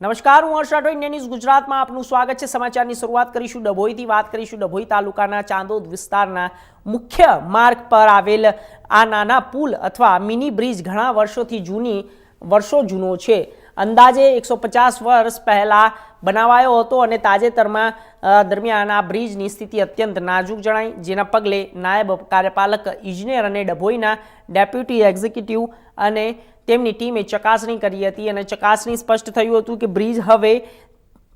નમસ્કાર, હું હર્ષ Rathod India news ગુજરાતમાં આપનું સ્વાગત છે. સમાચારની શરૂઆત કરીશું. ડભોઈથી વાત કરીશું. ડભોઈ તાલુકાના ચાંદોદ વિસ્તારના મુખ્ય માર્ગ પર આવેલ આ નાના પુલ અથવા મિની બ્રિજ ઘણા વર્ષોથી જૂની, વર્ષો જૂનો છે. અંદાજે એકસો પચાસ વર્ષ પહેલાં બનાવાયો હતો અને તાજેતરમાં દરમિયાન આ બ્રિજની સ્થિતિ અત્યંત નાજુક જણાઈ જેના પગલે નાયબ કાર્યપાલક ઇજનેર અને ડભોઈના ડેપ્યુટી એક્ઝિક્યુટિવ અને તેમની ટીમે ચકાસણી કરી હતી અને ચકાસણી સ્પષ્ટ થયું હતું કે બ્રિજ હવે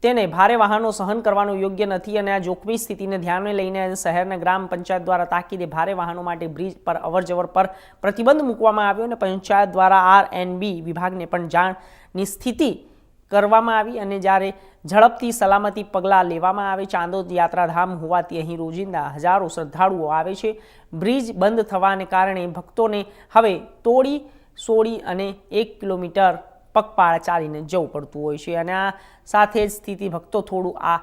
તેને ભારે વાહનો સહન કરવાનું યોગ્ય નથી અને આ જોખમી સ્થિતિને ધ્યાને લઈને શહેરના ગ્રામ પંચાયત દ્વારા તાકીદે ભારે વાહનો માટે બ્રિજ પર અવરજવર પર પ્રતિબંધ મૂકવામાં આવ્યો અને પંચાયત દ્વારા આર એન બી વિભાગને પણ જાણની સ્થિતિ કરવામાં આવી અને જ્યારે ઝડપથી સલામતી પગલાં લેવામાં આવે ચાંદોદ યાત્રાધામ હોવાથી અહીં રોજિંદા હજારો શ્રદ્ધાળુઓ આવે છે. બ્રિજ બંધ થવાને કારણે ભક્તોને હવે તોડી, સોડી અને એક કિલોમીટર પગપાળા ચાલીને જવું પડતું હોય છે અને આ સાથે જ સ્થિતિ ભક્તો થોડું આ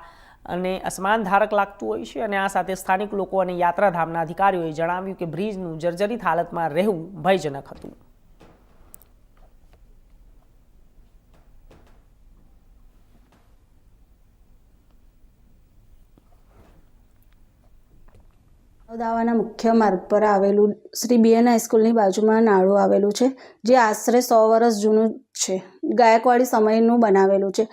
અને અસમાનધારક લાગતું હોય છે અને આ સાથે સ્થાનિક લોકો અને યાત્રાધામના અધિકારીઓએ જણાવ્યું કે બ્રિજનું જર્જરિત હાલતમાં રહેવું ભયજનક હતું. દાવાના મુખ્ય માર્ગ પર આવેલું શ્રી બીએન હાઈસ્કૂલની બાજુમાં નાળું આવેલું છે, જે આશરે સો વર્ષ જૂનું છે. ગાયકવાડી સમયનું બનાવેલું છે.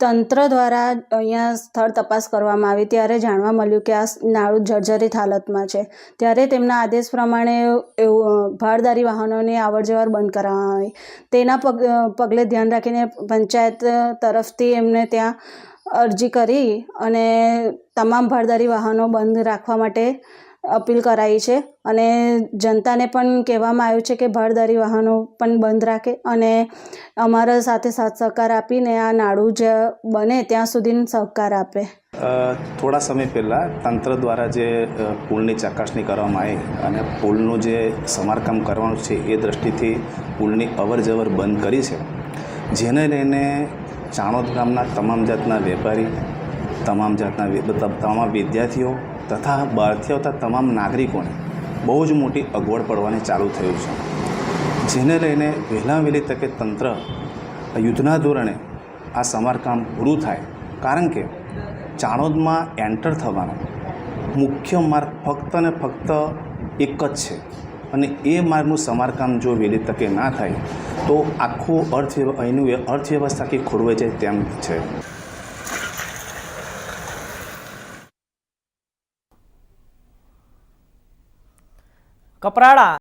તંત્ર દ્વારા અહીંયા સ્થળ તપાસ કરવામાં આવી ત્યારે જાણવા મળ્યું કે આ નાળું જર્જરિત હાલતમાં છે. ત્યારે તેમના આદેશ પ્રમાણે એવું ભારદારી વાહનોની અવરજવર બંધ કરવામાં આવી તેના પગ પગલે ધ્યાન રાખીને પંચાયત તરફથી એમને ત્યાં અરજી કરી અને તમામ ભારદારી વાહનો બંધ રાખવા માટે અપીલ કરાઈ છે. અને જનતાને પણ કહેવામાં આવ્યું છે કે ભારદારી વાહનો પણ બંધ રાખે અને અમારા સાથે સાથ સહકાર આપીને આ નાડું જે બને ત્યાં સુધી સહકાર આપે. થોડા સમય પહેલાં તંત્ર દ્વારા જે પુલની ચકાસણી કરવામાં આવી અને પુલનું જે સમારકામ કરવાનું છે એ દૃષ્ટિથી પુલની અવર જવર બંધ કરી છે. જેને લઈને ચાણોદ ગામના તમામ જાતના વેપારી, તમામ જાતના તમામ વિદ્યાર્થીઓ તથા બહારથી આવતા તમામ નાગરિકોને બહુ જ મોટી અગવડ પડવાની ચાલુ થયું છે. જેને લઈને વહેલા વહેલી તકે તંત્ર યુદ્ધના ધોરણે આ સમારકામ પૂરું થાય, કારણ કે ચાણોદમાં એન્ટર થવાનો મુખ્ય માર્ગ ફક્ત ને ફક્ત એક જ છે. અને એ માર્ગનું સમારકામ જો વહેલી તકે ના થાય, તો આખું અર્થ અહીંનું અર્થવ્યવસ્થા કે ખોરવાઈ જાય તેમ છે. કપરાડા